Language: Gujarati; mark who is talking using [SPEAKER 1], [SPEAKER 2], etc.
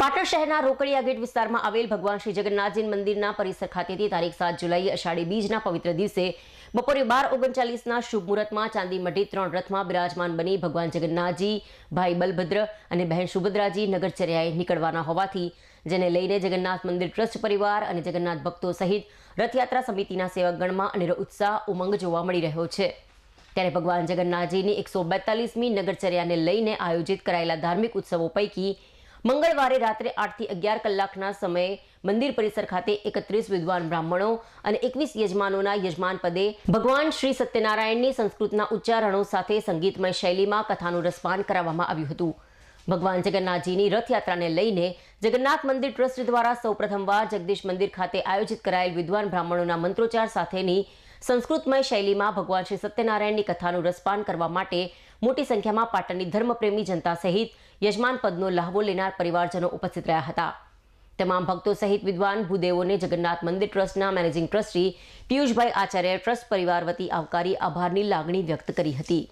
[SPEAKER 1] પાટણ શહેરના રોકડિયા ગેટ વિસ્તારમાં આવેલ ભગવાન શ્રી જગન્નાથજી મંદિરના પરિસર ખાતેથી તારીખ સાત જુલાઈએ અષાઢી બીજના પવિત્ર દિવસે બપોરે બાર ઓગણચાલીસના શુભ મુહૂર્તમાં ચાંદી મઢી ત્રણ રથમાં બિરાજમાન બની ભગવાન જગન્નાથજી, ભાઈ બલભદ્ર અને બહેન સુભદ્રાજી નગરચર્યાએ નીકળવાના હોવાથી, જેને લઈને જગન્નાથ મંદિર ટ્રસ્ટ પરિવાર અને જગન્નાથ ભક્તો સહિત રથયાત્રા સમિતિના સેવકગણમાં અનેરો ઉત્સાહ, ઉમંગ જોવા મળી રહ્યો છે. ત્યારે ભગવાન જગન્નાથજીની એકસો બેતાલીસમી નગરચર્યાને લઈને આયોજિત કરાયેલા ધાર્મિક ઉત્સવો પૈકી મંગળવારે રાત્રે આઠથી અગિયાર કલાકના સમયે મંદિર પરિસર ખાતે એકત્રીસ વિદ્વાન બ્રાહ્મણો અને એકવીસ યજમાનોના યજમાન પદે ભગવાન શ્રી સત્યનારાયણની સંસ્કૃતના ઉચ્ચારણો સાથે સંગીતમય શૈલીમાં કથાનું રસપાન કરાવવામાં આવ્યું હતું. ભગવાન જગન્નાથજીની રથયાત્રાને લઈને જગન્નાથ મંદિર ટ્રસ્ટ દ્વારા સૌ પ્રથમવાર જગદીશ મંદિર ખાતે આયોજિત કરાયેલ વિદ્વાન બ્રાહ્મણોના મંત્રોચ્ચાર સાથેની સંસ્કૃતમય શૈલીમાં ભગવાન શ્રી સત્યનારાયણની કથાનું રસપાન કરવા માટે મોટી સંખ્યામાં પાટણની ધર્મપ્રેમી જનતા સહિત યજમાન પદનો લહાવો લેનાર પરિવારજનો ઉપસ્થિત રહ્યા હતા. તમામ ભક્તો સહિત વિદ્વાન ભૂદેવોને જગન્નાથ મંદિર ટ્રસ્ટના મેનેજિંગ ટ્રસ્ટી પિયુષભાઈ આચાર્ય ટ્રસ્ટ પરિવાર વતી આવકારી આભારની લાગણી વ્યક્ત કરી હતી.